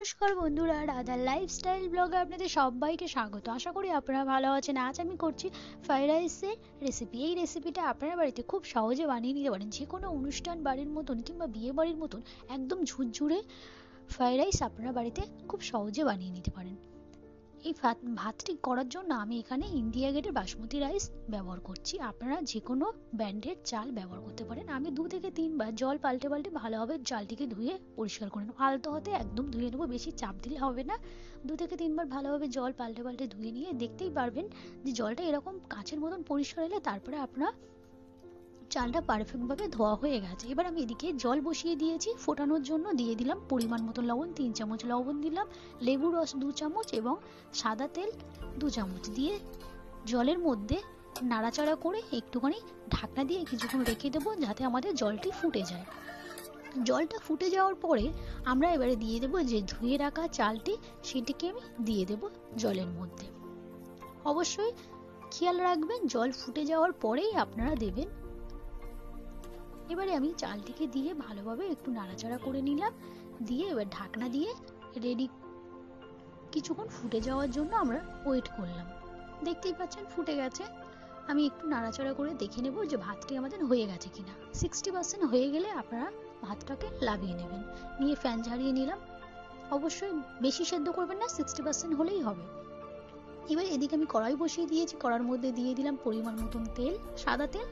নমস্কার বন্ধুরা, রাধার লাইফস্টাইল ব্লগে আপনাদের সবাইকে স্বাগত। আশা করি আপনারা ভালো আছেন। আজ আমি করছি ফ্রাইড রাইসের রেসিপি এই রেসিপিটা আপনার বাড়িতে খুব সহজে বানিয়ে নিতে পারেন। যে কোনো অনুষ্ঠান, বাড়ির মতন কিংবা বিয়ে বাড়ির মতন একদম ঝুরঝুরে ফ্রাইড রাইস আপনারা বাড়িতে খুব সহজে বানিয়ে নিতে পারেন। এই ভাত, ভাতটি করার জন্য আমি এখানে ইন্ডিয়া গেটের বাসমতি রাইস ব্যবহার করছি। আপনারা যে কোনো ব্র্যান্ডের চাল ব্যবহার করতে পারেন। আমি দু থেকে তিনবার জল পাল্টে পাল্টে ভালোভাবে চালটিকে ধুয়ে পরিষ্কার করে নেব। আলতো হাতে একদম ধুয়ে নেব, বেশি চাপ দিলে হবে না। দু থেকে তিনবার ভালোভাবে জল পাল্টে পাল্টে ধুয়ে নিয়ে দেখতেই পারবেন যে জলটা এরকম কাঁচের মতন পরিষ্কার এলে তারপরে আপনারা চালটা পারফেক্টভাবে ধোয়া হয়ে গেছে। এবার আমি এদিকে জল বসিয়ে দিয়েছি, ফোটানোর জন্য দিয়ে দিলাম পরিমাণ মতো লবণ, তিন চামচ লবণ দিলাম, লেবু রস দু চামচ এবং সাদা তেল দু চামচ দিয়ে জলের মধ্যে নাড়াচাড়া করে একটুখানি ঢাকনা দিয়ে কিছুক্ষণ রেখে দেবো যাতে আমাদের জলটি ফুটে যায়। জলটা ফুটে যাওয়ার পরে আমরা এবারে দিয়ে দেবো যে ধুয়ে রাখা চালটি, সেটিকে আমি দিয়ে দেবো জলের মধ্যে। অবশ্যই খেয়াল রাখবেন, জল ফুটে যাওয়ার পরেই আপনারা দেবেন এবারে আমি চালটিকে দিয়ে ভালোভাবে একটু নাড়াচাড়া করে নিলাম। দিয়ে এবার ঢাকনা দিয়ে রেডি কিছুক্ষণ ফুটে যাওয়ার জন্য আমরা ওয়েট করলাম। দেখতেই পাচ্ছেন ফুটে গেছে। আমি একটু নাড়াচাড়া করে দেখে নেব যে ভাতটি আমাদের হয়ে গেছে কিনা। সিক্সটি পার্সেন্ট হয়ে গেলে আপনারা ভাতটাকে লাভিয়ে নেবেন। নিয়ে ফ্যান ঝাড়িয়ে নিলাম। অবশ্যই বেশি সেদ্ধ করবেন না সিক্সটি পার্সেন্ট হলেই হবে। এবার এদিকে আমি কড়াই বসিয়ে দিয়েছি। কড়ার মধ্যে দিয়ে দিলাম পরিমাণ মতন তেল, সাদা তেল।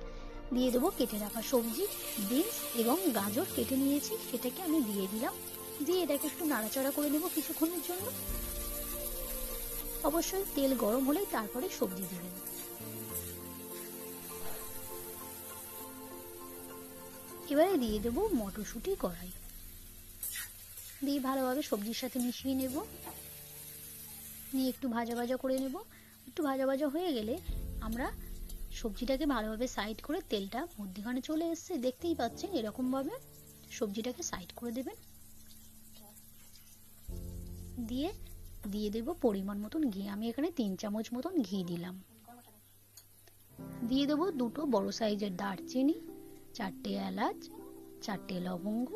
দিয়ে দেবো কেটে রাখা সবজি, বিনস এবং গাজর কেটে নিয়েছি। সেটাকে আমি দিয়ে দিলাম। দিয়ে এটাকে একটু নাড়াচাড়া করে নেব কিছুক্ষণের জন্য। অবশ্যই তেল গরম হলেই তারপরে সবজি দেবেন এবারে দিয়ে দেবো মটরশুঁটি কড়াই। দিয়ে ভালোভাবে সবজির সাথে মিশিয়ে নেব। নিয়ে একটু ভাজা ভাজা করে নেব। একটু ভাজা ভাজা হয়ে গেলে আমরা সবজিটাকে ভালোভাবে সাইড করে তেলটা মধ্যখানে চলে এসছে, দেখতেই পাচ্ছেন এরকমভাবে। সবজিটাকে সাইড করে দেবেন। দিয়ে দিয়ে দেব পরিমাণ মতন ঘি। আমি এখানে তিন চামচ মতন ঘি দিলাম। দিয়ে দেবো দুটো বড় সাইজের দারচিনি, চারটে এলাচ, চারটে লবঙ্গ,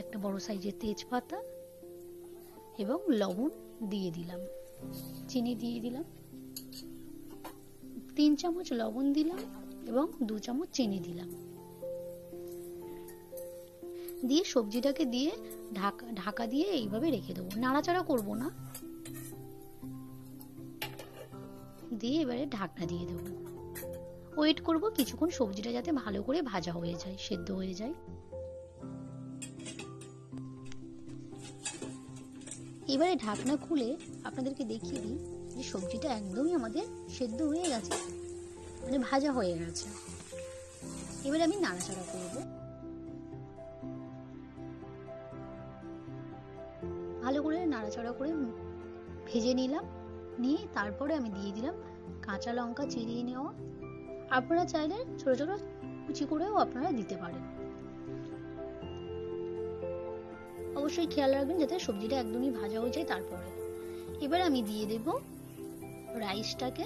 একটা বড় সাইজের তেজপাতা এবং লবণ দিয়ে দিলাম। চিনি দিয়ে দিলাম। তিন চামচ লবণ দিলাম এবং দু চামচ চিনি দিলাম। দিয়ে সবজিটাকে দিয়ে ঢাকা ঢাকা দিয়ে এইভাবে রেখে দেবো। নাড়াচাড়া করব না। দিয়ে এবারে ঢাকনা দিয়ে দেবো। ওয়েট করব কিছুক্ষণ সবজিটা যাতে ভালো করে ভাজা হয়ে যায়, সেদ্ধ হয়ে যায়। এবারে ঢাকনা খুলে আপনাদেরকে দেখিয়ে দিই। যে সবজিটা একদমই আমাদের সেদ্ধ হয়ে গেছে। মানে ভাজা হয়ে গেছে। এবারে আমি নাড়াচাড়া করব। ভালো করে নাড়াচাড়া করে ভেজে নিলাম। নিয়ে তারপরে আমি দিয়ে দিলাম কাঁচা লঙ্কা চিরিয়ে নেওয়া। আপনারা চাইলে ছোট ছোট কুচি করেও আপনারা দিতে পারেন। অবশ্যই খেয়াল রাখবেন যাতে সবজিটা একদমই ভাজা হয়ে যায় তারপরে। এবার আমি দিয়ে দেব রাইসটাকে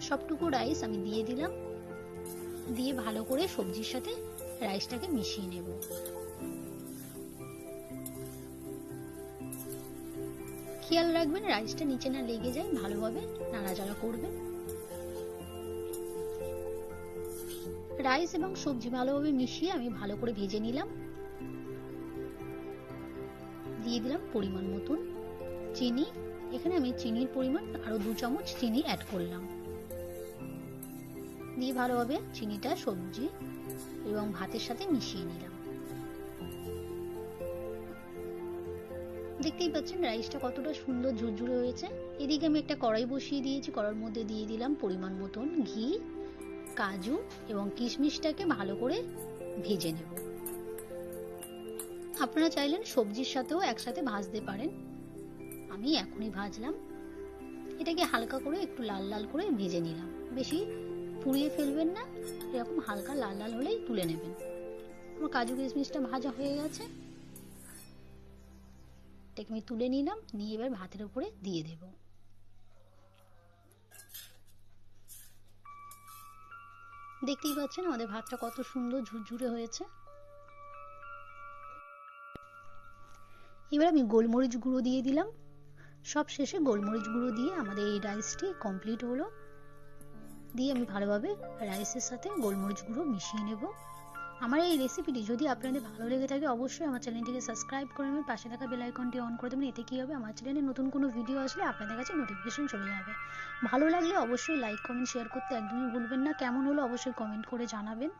সবটুকু রাইস আমি দিয়ে দিলাম। দিয়ে ভালো করে সবজির সাথে রাইসটাকে মিশিয়ে নেব। খেয়াল রাখবেন, রাইসটা নিচে না লেগে যায়, ভালোভাবে নাড়াচাড়া করবেন। রাইস এবং সবজি ভালোভাবে মিশিয়ে আমি ভালো করে ভেজে নিলাম। দিয়ে দিলাম পরিমাণ মতন। চিনি। এখানে আমি চিনির পরিমাণ আরও দু চামচ চিনি অ্যাড করলাম। দিয়ে ভালোভাবে চিনিটা সবজি এবং ভাতের সাথে মিশিয়ে নিলাম। দেখতেই পাচ্ছেন রাইসটা কতটা সুন্দর ঝুরঝুরে হয়েছে। এদিকে আমি একটা কড়াই বসিয়ে দিয়েছি। কড়ার মধ্যে দিয়ে দিলাম পরিমাণ মতন ঘি, কাজু এবং কিশমিশটাকে ভালো করে ভেজে নেব। আপনারা চাইলেন সবজির সাথেও একসাথে ভাজতে পারেন। আমি এখনই ভাজলাম। এটাকে হালকা করে একটু লাল লাল করে ভেজে নিলাম। বেশি পুড়িয়ে ফেলবেন না, এরকম হালকা লাল লাল হলেই তুলে নেবেন। আমার কাজু কিশমিশটা ভাজা হয়ে গেছে। এটাকে আমি তুলে নিলাম, নিয়ে এবার ভাতের উপরে দিয়ে দেবো। দেখতেই পাচ্ছেন আমাদের ভাতটা কত সুন্দর ঝুরঝুরে হয়েছে। এবার আমি গোলমরিচ গুঁড়ো দিয়ে দিলাম। সব শেষে গোলমরিচ গুঁড়ো দিয়ে আমাদের এই রাইসটি কমপ্লিট হলো। দিয়ে আমি ভালোভাবে রাইসের সাথে গোলমরিচ গুঁড়ো মিশিয়ে নেব। আমার এই রেসিপিটি যদি আপনাদের ভালো লেগে থাকে, অবশ্যই আমার চ্যানেলটিকে সাবস্ক্রাইব করে নেবেন। পাশে থাকা বেল আইকনটি অন করে দেবেন। এতে কী হবে? আমার চ্যানেলে নতুন কোনো ভিডিও আসলে আপনাদের কাছে নোটিফিকেশন চলে যাবে। ভালো লাগলে অবশ্যই লাইক কমেন্ট শেয়ার করতে একদমই ভুলবেন না। কেমন হলো অবশ্যই কমেন্ট করে জানাবেন।